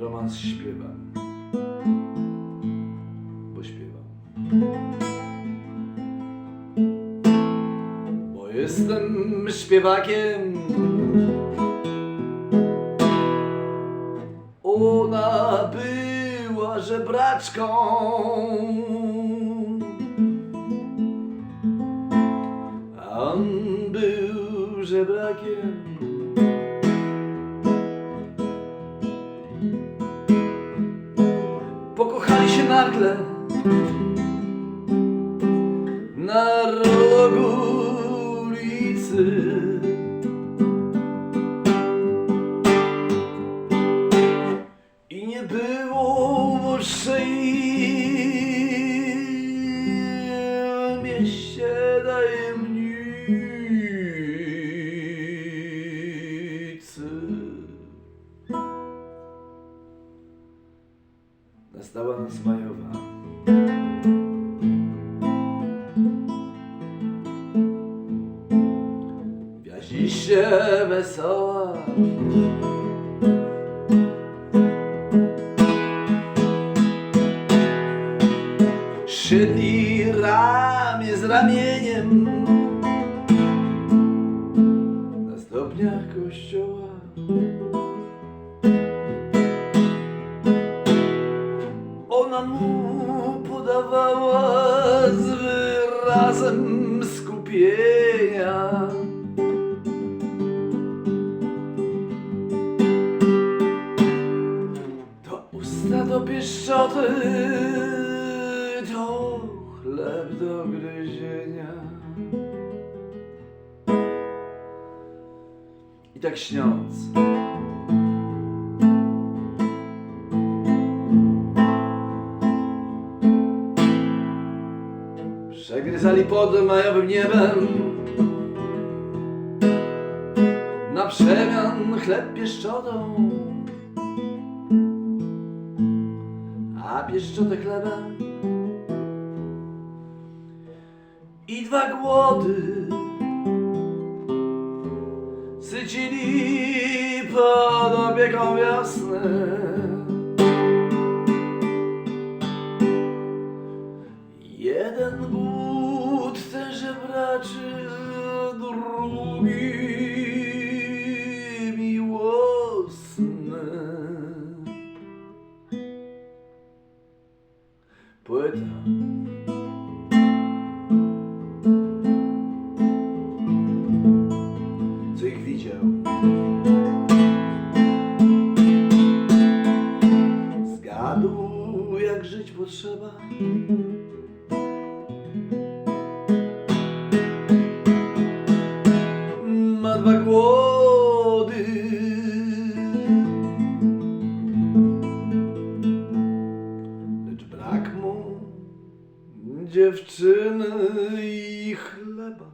romans śpiewam. Bo śpiewam. Bo jestem śpiewakiem. Ona była żebraczką. Nagle na rogu ulicy. Nastała noc majowa. Wiaziście wesoła. Szli ramię z ramieniem na stopniach kościoła. Ona mu podawała z wyrazem skupienia. To usta do pieszczoty, to chleb do gryzienia. I tak śniąc. Przegryzali pod majowym niebem Na przemian chleb pieszczotą A pieszczotę chlebem I dwa głody Sycili pod opieką wiosny żebraczy, drugi miłosny. Poeta. Co widział? Jak żyć potrzeba. Dziewczyny i chleba.